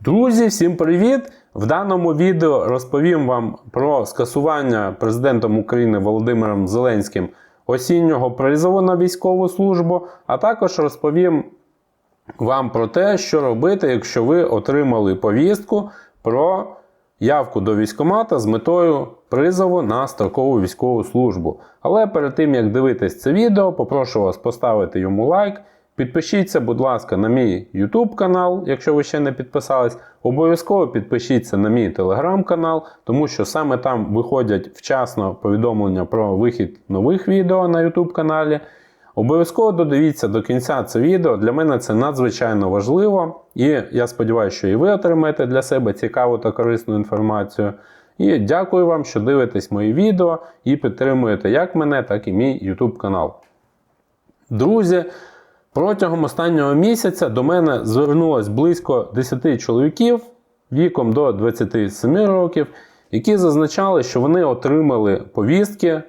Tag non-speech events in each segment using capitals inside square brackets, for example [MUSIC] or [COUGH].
Друзі, всім привіт! В даному відео розповім вам про скасування президентом України Володимиром Зеленським осіннього призову на військову службу, а також розповім вам про те, що робити, якщо ви отримали повістку про явку до військкомата з метою призову на строкову військову службу. Але перед тим як дивитись це відео, попрошу вас поставити йому лайк. Підпишіться, будь ласка, на мій YouTube канал, якщо ви ще не підписались. Обов'язково підпишіться на мій телеграм канал, тому що саме там виходять вчасно повідомлення про вихід нових відео на YouTube каналі. Обов'язково додивіться до кінця це відео. Для мене це надзвичайно важливо. І я сподіваюся, що і ви отримаєте для себе цікаву та корисну інформацію. І дякую вам, що дивитесь мої відео і підтримуєте як мене, так і мій YouTube канал. Друзі, протягом останнього місяця до мене звернулось близько 10 чоловіків віком до 27 років, які зазначали, що вони отримали повістки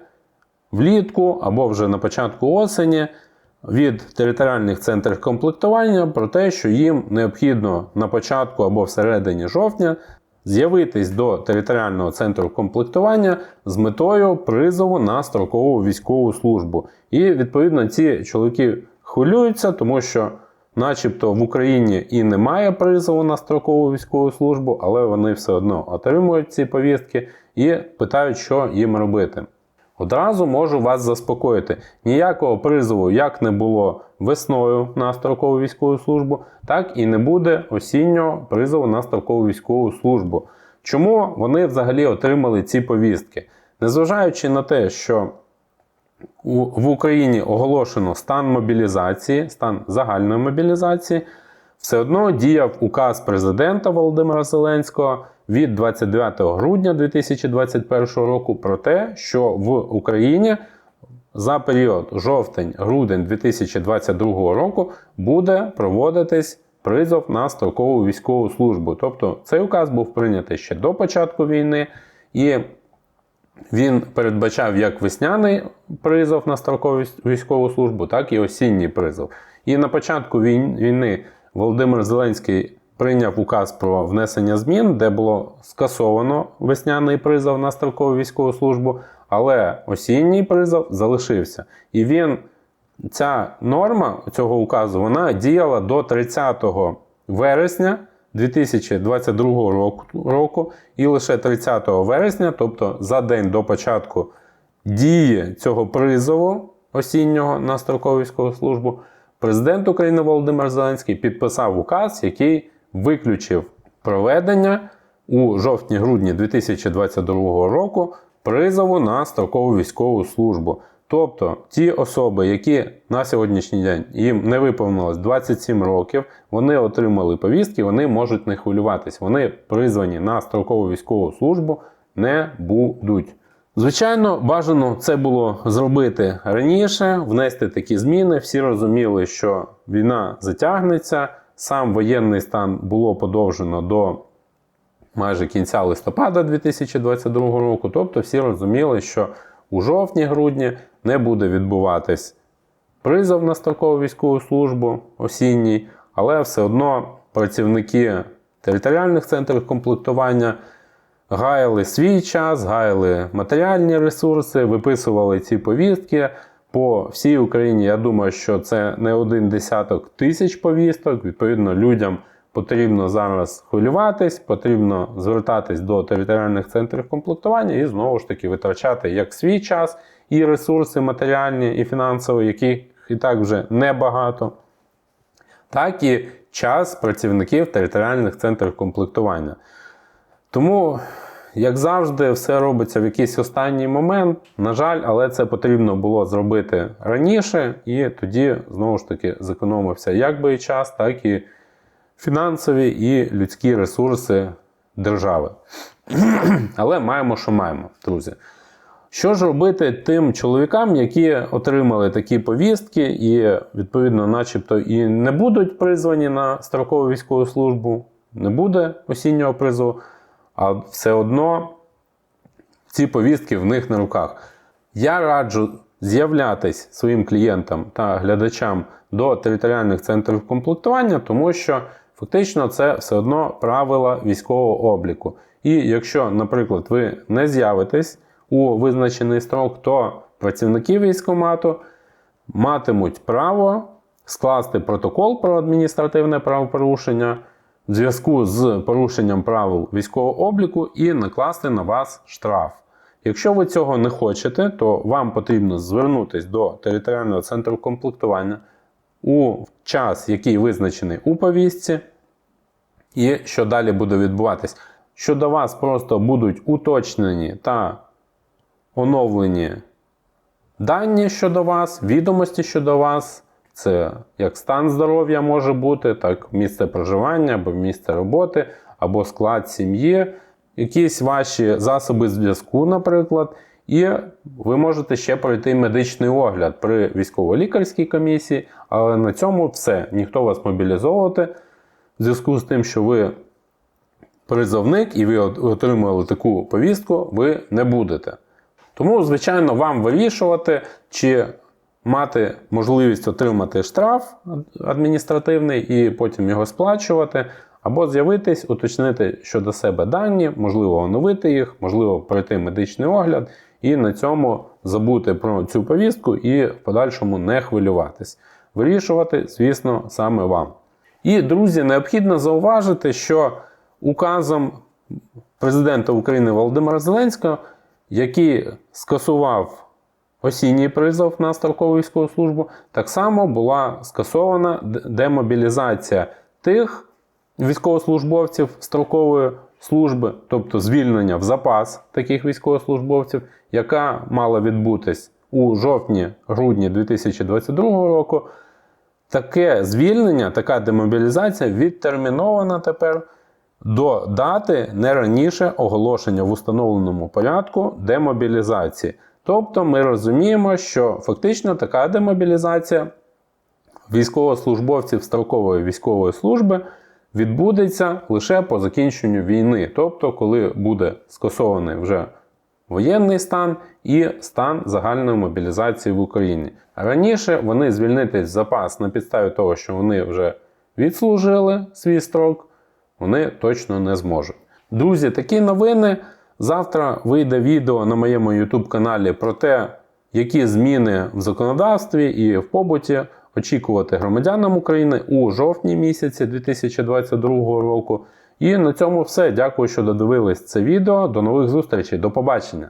влітку або вже на початку осені від територіальних центрів комплектування про те, що їм необхідно на початку або всередині жовтня з'явитись до територіального центру комплектування з метою призову на строкову військову службу. І відповідно ці чоловіки хвилюються, тому що, начебто, в Україні і немає призову на строкову військову службу, але вони все одно отримують ці повістки і питають, що їм робити. Одразу можу вас заспокоїти. Ніякого призову як не було весною на строкову військову службу, так і не буде осіннього призову на строкову військову службу. Чому вони взагалі отримали ці повістки? Незважаючи на те, що в Україні оголошено стан мобілізації, стан загальної мобілізації, все одно діяв указ президента Володимира Зеленського від 29 грудня 2021 року про те, що в Україні за період жовтень-грудень 2022 року буде проводитись призов на строкову військову службу. Тобто цей указ був прийнятий ще до початку війни, і він передбачав як весняний призов на строкову військову службу, так і осінній призов. І на початку війни Володимир Зеленський прийняв указ про внесення змін, де було скасовано весняний призов на строкову військову службу, але осінній призов залишився. І він, ця норма цього указу, вона діяла до 30 вересня 2022 року, і лише 30 вересня, тобто за день до початку дії цього призову осіннього на строкову військову службу, президент України Володимир Зеленський підписав указ, який виключив проведення у жовтні-грудні 2022 року призову на строкову військову службу. Тобто ті особи, які на сьогоднішній день їм не виповнилось 27 років, вони отримали повістки, вони можуть не хвилюватись. Вони призвані на строкову військову службу не будуть. Звичайно, бажано це було зробити раніше, внести такі зміни. Всі розуміли, що війна затягнеться. Сам воєнний стан було подовжено до майже кінця листопада 2022 року. Тобто всі розуміли, що у жовтні-грудні не буде відбуватись призов на строкову військову службу осінній, але все одно працівники територіальних центрів комплектування гаяли свій час, гаяли матеріальні ресурси, виписували ці повістки. По всій Україні, я думаю, що це не один десяток тисяч повісток. Відповідно, людям потрібно зараз хвилюватись, потрібно звертатись до територіальних центрів комплектування і знову ж таки витрачати як свій час і ресурси матеріальні і фінансові, яких і так вже небагато, так і час працівників територіальних центрів комплектування. Тому, як завжди, все робиться в якийсь останній момент. На жаль, але це потрібно було зробити раніше, і тоді знову ж таки зекономився як би і час, так і фінансові і людські ресурси держави. [CLEARS THROAT] Але маємо, що маємо, друзі. Що ж робити тим чоловікам, які отримали такі повістки, і, відповідно, начебто і не будуть призвані на строкову військову службу, не буде осіннього призову, а все одно ці повістки в них на руках. Я раджу з'являтись своїм клієнтам та глядачам до територіальних центрів комплектування, тому що Фактично, це все одно правила військового обліку. І якщо, наприклад, ви не з'явитесь у визначений строк, то працівники військкомату матимуть право скласти протокол про адміністративне правопорушення в зв'язку з порушенням правил військового обліку і накласти на вас штраф. Якщо ви цього не хочете, то вам потрібно звернутися до територіального центру комплектування у час, який визначений у повістці, і що далі буде відбуватись. Що до вас просто будуть уточнені та оновлені дані щодо вас, відомості щодо вас. Це як стан здоров'я може бути, так місце проживання або місце роботи, або склад сім'ї, якісь ваші засоби зв'язку, наприклад. І ви можете ще пройти медичний огляд при військово-лікарській комісії, але на цьому все. Ніхто вас мобілізовувати в зв'язку з тим, що ви призовник і ви от- отримали таку повістку, ви не будете. Тому, звичайно, вам вирішувати, чи мати можливість отримати штраф адміністративний і потім його сплачувати, або з'явитись, уточнити щодо себе дані, можливо, оновити їх, можливо, пройти медичний огляд, і на цьому забути про цю повістку і в подальшому не хвилюватись. Вирішувати, звісно, саме вам. І, друзі, необхідно зауважити, що указом президента України Володимира Зеленського, який скасував осінній призов на строкову військову службу, так само була скасована демобілізація тих військовослужбовців строкової служби, тобто звільнення в запас таких військовослужбовців, яка мала відбутись у жовтні-грудні 2022 року. Таке звільнення, така демобілізація відтермінована тепер до дати не раніше оголошення в установленому порядку демобілізації. Тобто ми розуміємо, що фактично така демобілізація військовослужбовців строкової військової служби відбудеться лише по закінченню війни, тобто, коли буде скасований вже воєнний стан і стан загальної мобілізації в Україні. Раніше вони звільнитись запас на підставі того, що вони вже відслужили свій строк, вони точно не зможуть. Друзі, такі новини. Завтра вийде відео на моєму YouTube каналі про те, які зміни в законодавстві і в побуті очікувати громадянам України у жовтні місяці 2022 року. І на цьому все. Дякую, що додивились це відео. До нових зустрічей. До побачення!